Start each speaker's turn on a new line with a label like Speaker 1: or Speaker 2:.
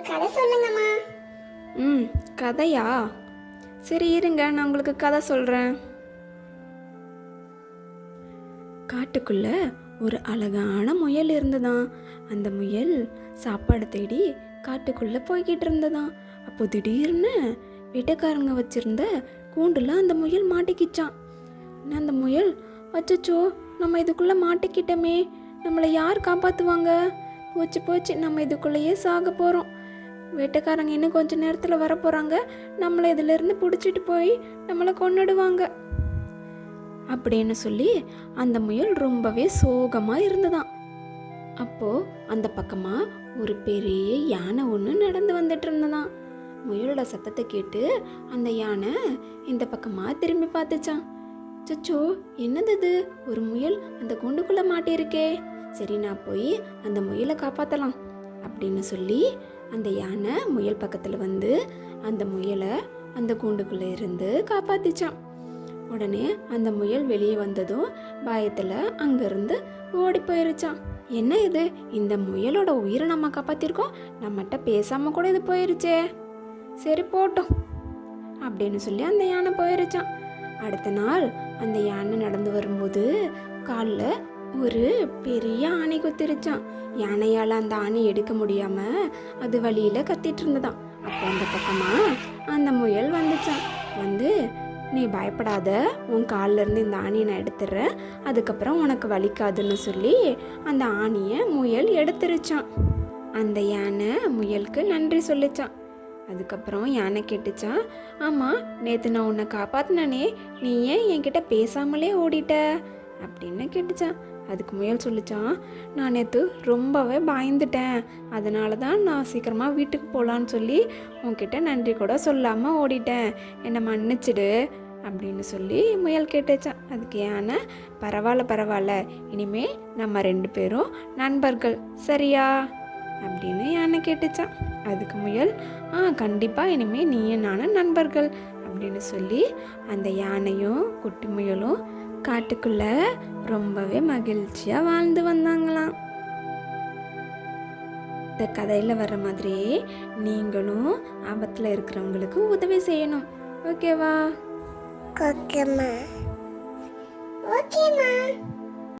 Speaker 1: ஒரு கதை சொல்லுங்கம்மா.
Speaker 2: ம் கதையா? சரி இருங்க நான் உங்களுக்கு கதை சொல்கிறேன் காட்டுக்குள்ள ஒரு அழகான முயல் இருந்ததாம். அந்த முயல் சாப்பாடு தேடி காட்டுக்குள்ளே போய்கிட்டு இருந்ததாம். அப்போ திடீர்னு வீட்டுக்காரங்க வச்சுருந்த கூண்டில் அந்த முயல் மாட்டிக்கிச்சான் அந்த முயல் அச்சச்சோ நம்ம இதுக்குள்ளே மாட்டிக்கிட்டோமே. நம்மளை யார் காப்பாற்றுவாங்க போச்சு போச்சு நம்ம இதுக்குள்ளேயே சாக போகிறோம் வேட்டைக்காரங்க இன்னும் கொஞ்ச நேரத்தில் வர போகிறாங்க நம்மளை இதிலிருந்து பிடிச்சிட்டு போய் நம்மளை கொண்டுடுவாங்க அப்படின்னு சொல்லி அந்த முயல் ரொம்பவே சோகமாக இருந்ததான் அப்போது அந்த பக்கமாக ஒரு பெரிய யானை ஒன்று நடந்து வந்துட்டு இருந்ததான் முயலோட சத்தத்தை கேட்டு அந்த யானை இந்த பக்கமாக திரும்பி பார்த்துச்சான் சச்சோ என்னது இது? ஒரு முயல் அந்த குண்டுக்குள்ளே மாட்டியிருக்கே. சரி நான் போய் அந்த முயலை காப்பாற்றலாம் அப்படின்னு சொல்லி அந்த யானை முயல் பக்கத்தில் வந்து அந்த முயலை அந்த கூண்டுக்குள்ளே இருந்து காப்பாற்றிச்சான் உடனே அந்த முயல் வெளியே வந்ததும் பாயத்தில் அங்கேருந்து ஓடி போயிருச்சான். என்ன இது? இந்த முயலோட உயிரை நம்ம காப்பாற்றிருக்கோம் நம்மகிட்ட பேசாமல் கூட இது போயிருச்சே. சரி போட்டோம் அப்படின்னு சொல்லி அந்த யானை போயிருச்சான். அடுத்த நாள் அந்த யானை நடந்து வரும்போது காலில் ஒரு பெரிய ஆணி குத்திருச்சான். யானையால் அந்த ஆணி எடுக்க முடியாம அது வழியில கத்திட்டு இருந்ததான் அப்போ அந்த பக்கமா அந்த முயல் வந்துச்சான் வந்து நீ பயப்படாத உன் கால்ல இருந்து இந்த ஆணியை நான் எடுத்துடுறேன் அதுக்கப்புறம் உனக்கு வலிக்காதுன்னு சொல்லி அந்த ஆணியை முயல் எடுத்துருச்சான் அந்த யானை முயலுக்கு நன்றி சொல்லிச்சான் அதுக்கப்புறம் யானை கேட்டுச்சான் ஆமாம் நேற்று நான் உன்னை காப்பாத்தினனே. நீ ஏன் என்கிட்ட பேசாமலே ஓடிட்ட? அப்படின்னு கேட்டுச்சான் அதுக்கு முயல் சொல்லிச்சான் நான் நேற்று ரொம்பவே பயந்துட்டேன். அதனால தான் நான் சீக்கிரமாக வீட்டுக்கு போகலான்னு சொல்லி உன்கிட்ட நன்றி கூட சொல்லாமல் ஓடிட்டேன். என்னை மன்னிச்சிடு அப்படின்னு சொல்லி முயல் கேட்டுச்சான். அதுக்கு யானை பரவாயில்ல பரவாயில்ல. இனிமே நம்ம ரெண்டு பேரும் நண்பர்கள். சரியா? அப்படின்னு யானை கேட்டுச்சான். அதுக்கு முயல் ஆ கண்டிப்பாக இனிமேல் நீயும் நானும் நண்பர்கள். அப்படின்னு சொல்லி அந்த யானையும் குட்டி முயலும் காட்டுக்குள்ள ரொம்பவே மகிழ்ச்சியாக வாழ்ந்து வந்தாங்களாம். இந்த கதையில் வர்ற மாதிரியே நீங்களும் ஆபத்தில் இருக்கிறவங்களுக்கு உதவி செய்யணும். ஓகேவா?
Speaker 1: ஓகேம்மா. ஓகேம்மா.